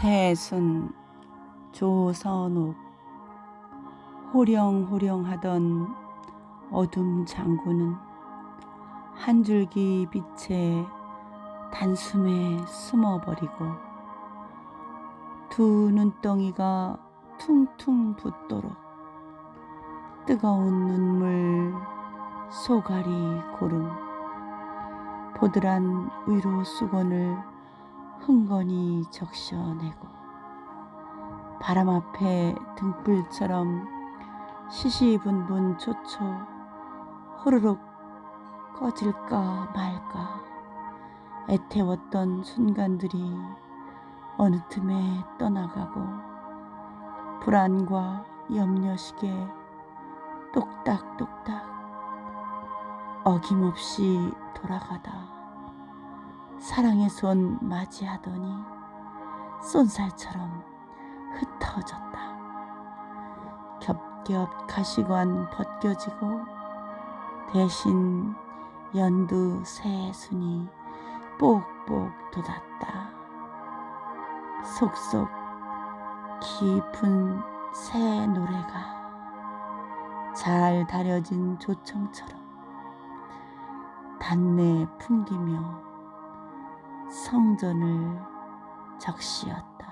셋은 조선옥 호령호령하던 어둠 장군은 한 줄기 빛에 단숨에 숨어버리고 두 눈덩이가 퉁퉁 붓도록 뜨거운 눈물 소가리 고름. 보드란 위로 수건을 흥건히 적셔내고 바람 앞에 등불처럼 시시분분 초초 호로록 꺼질까 말까 애태웠던 순간들이 어느 틈에 떠나가고 불안과 염려식에 똑딱똑딱 어김없이 돌아가다 사랑의 손 맞이하더니 쏜살처럼 흩어졌다. 겹겹 가시관 벗겨지고 대신 연두 새순이 뽁뽁 돋았다. 속속 깊은 새 노래가 잘 다려진 조청처럼 단내 풍기며 성전을 적시었다.